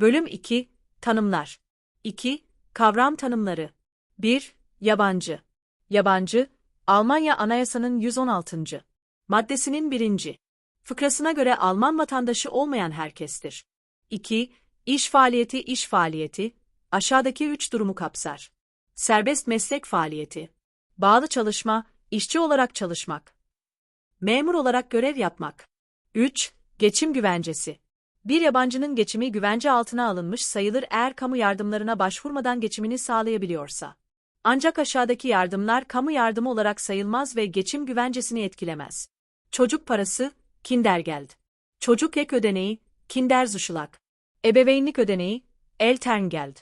Bölüm 2 Tanımlar 2. Kavram tanımları 1. Yabancı Yabancı, Almanya Anayasası'nın 116. Maddesinin 1. Fıkrasına göre Alman vatandaşı olmayan herkestir. 2. İş faaliyeti iş faaliyeti, aşağıdaki üç durumu kapsar. Serbest meslek faaliyeti, bağlı çalışma, işçi olarak çalışmak, memur olarak görev yapmak. 3. Geçim güvencesi. Bir yabancının geçimi güvence altına alınmış sayılır eğer kamu yardımlarına başvurmadan geçimini sağlayabiliyorsa. Ancak aşağıdaki yardımlar kamu yardımı olarak sayılmaz ve geçim güvencesini etkilemez. Çocuk parası, Kindergeld. Çocuk ek ödeneği, Kinderzuschlag. Ebeveynlik ödeneği, Elterngeld.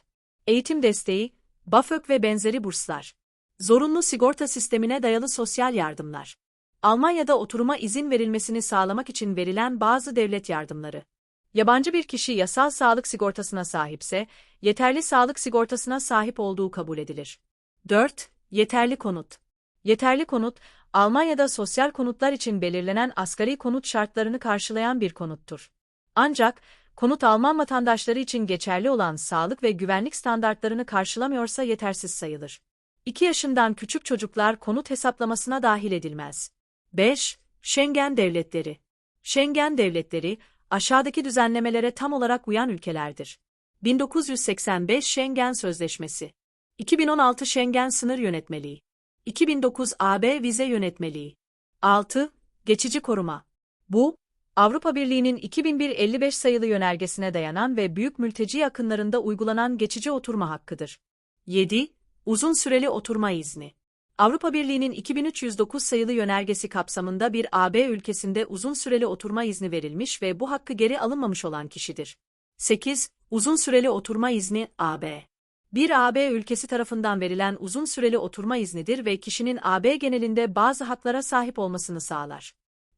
Eğitim desteği, BAföG ve benzeri burslar. Zorunlu sigorta sistemine dayalı sosyal yardımlar. Almanya'da oturuma izin verilmesini sağlamak için verilen bazı devlet yardımları. Yabancı bir kişi yasal sağlık sigortasına sahipse, yeterli sağlık sigortasına sahip olduğu kabul edilir. 4. Yeterli konut. Yeterli konut, Almanya'da sosyal konutlar için belirlenen asgari konut şartlarını karşılayan bir konuttur. Ancak, konut Alman vatandaşları için geçerli olan sağlık ve güvenlik standartlarını karşılamıyorsa yetersiz sayılır. 2 yaşından küçük çocuklar konut hesaplamasına dahil edilmez. 5. Schengen devletleri. Schengen devletleri, aşağıdaki düzenlemelere tam olarak uyan ülkelerdir. 1985 Schengen Sözleşmesi 2016 Schengen Sınır Yönetmeliği 2009 AB Vize Yönetmeliği 6. Geçici koruma Bu, Avrupa Birliği'nin 2001-55 sayılı yönergesine dayanan ve büyük mülteci akınlarında uygulanan geçici oturma hakkıdır. 7. Uzun süreli oturma izni Avrupa Birliği'nin 2309 sayılı yönergesi kapsamında bir AB ülkesinde uzun süreli oturma izni verilmiş ve bu hakkı geri alınmamış olan kişidir. 8. Uzun süreli oturma izni AB. Bir AB ülkesi tarafından verilen uzun süreli oturma iznidir ve kişinin AB genelinde bazı haklara sahip olmasını sağlar.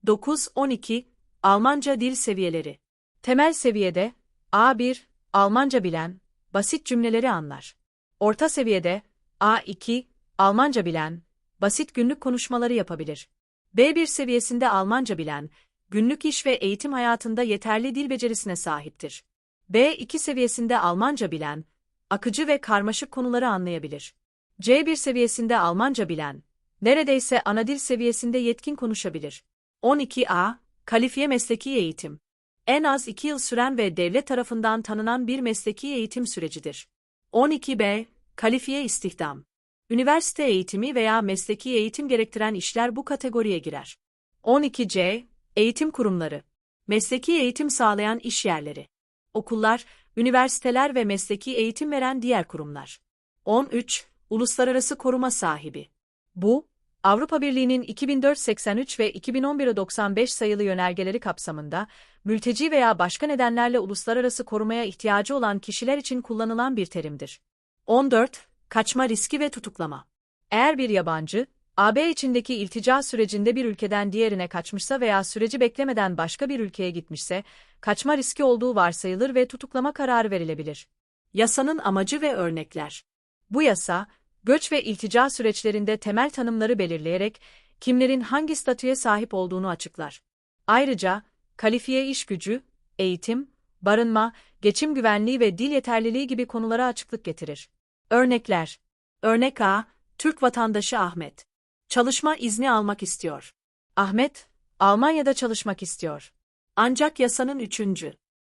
9-12 Almanca dil seviyeleri. Temel seviyede A1 Almanca bilen, basit cümleleri anlar. Orta seviyede A2 Almanca bilen, basit günlük konuşmaları yapabilir. B1 seviyesinde Almanca bilen, günlük iş ve eğitim hayatında yeterli dil becerisine sahiptir. B2 seviyesinde Almanca bilen, akıcı ve karmaşık konuları anlayabilir. C1 seviyesinde Almanca bilen, neredeyse ana dil seviyesinde yetkin konuşabilir. 12A, kalifiye mesleki eğitim. En az 2 yıl süren ve devlet tarafından tanınan bir mesleki eğitim sürecidir. 12B, kalifiye istihdam. Üniversite eğitimi veya mesleki eğitim gerektiren işler bu kategoriye girer. 12C, eğitim kurumları. Mesleki eğitim sağlayan iş yerleri. Okullar, üniversiteler ve mesleki eğitim veren diğer kurumlar. 13. Uluslararası koruma sahibi. Bu, Avrupa Birliği'nin 2004-83 ve 2011-95 sayılı yönergeleri kapsamında, mülteci veya başka nedenlerle uluslararası korumaya ihtiyacı olan kişiler için kullanılan bir terimdir. 14. Kaçma riski ve tutuklama. Eğer bir yabancı, AB içindeki iltica sürecinde bir ülkeden diğerine kaçmışsa veya süreci beklemeden başka bir ülkeye gitmişse, kaçma riski olduğu varsayılır ve tutuklama kararı verilebilir. Yasanın amacı ve örnekler. Bu yasa, göç ve iltica süreçlerinde temel tanımları belirleyerek kimlerin hangi statüye sahip olduğunu açıklar. Ayrıca, kalifiye iş gücü, eğitim, barınma, geçim güvenliği ve dil yeterliliği gibi konulara açıklık getirir. Örnekler. Örnek A, Türk vatandaşı Ahmet. Çalışma izni almak istiyor. Ahmet, Almanya'da çalışmak istiyor. Ancak yasanın üçüncü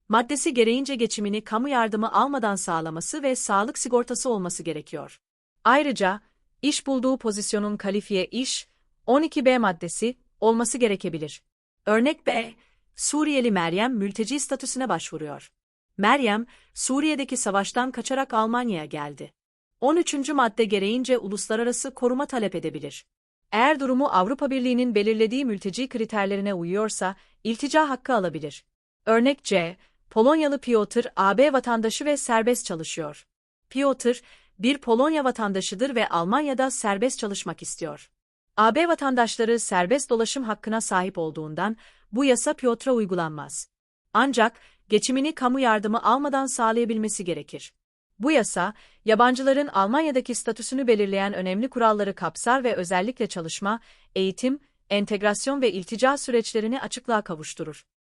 maddesi gereğince geçimini kamu yardımı almadan sağlaması ve sağlık sigortası olması gerekiyor. Ayrıca, iş bulduğu pozisyonun kalifiye iş, 12b maddesi, olması gerekebilir. Örnek B, Suriyeli Meryem mülteci statüsüne başvuruyor. Meryem, Suriye'deki savaştan kaçarak Almanya'ya geldi. 13. madde gereğince uluslararası koruma talep edebilir. Eğer durumu Avrupa Birliği'nin belirlediği mülteci kriterlerine uyuyorsa, iltica hakkı alabilir. Örnek C. Polonyalı Piotr, AB vatandaşı ve serbest çalışıyor. Piotr, bir Polonya vatandaşıdır ve Almanya'da serbest çalışmak istiyor. AB vatandaşları serbest dolaşım hakkına sahip olduğundan bu yasa Piotr'a uygulanmaz. Ancak geçimini kamu yardımı almadan sağlayabilmesi gerekir. Bu yasa, yabancıların Almanya'daki statüsünü belirleyen önemli kuralları kapsar ve özellikle çalışma, eğitim, entegrasyon ve iltica süreçlerini açıklığa kavuşturur.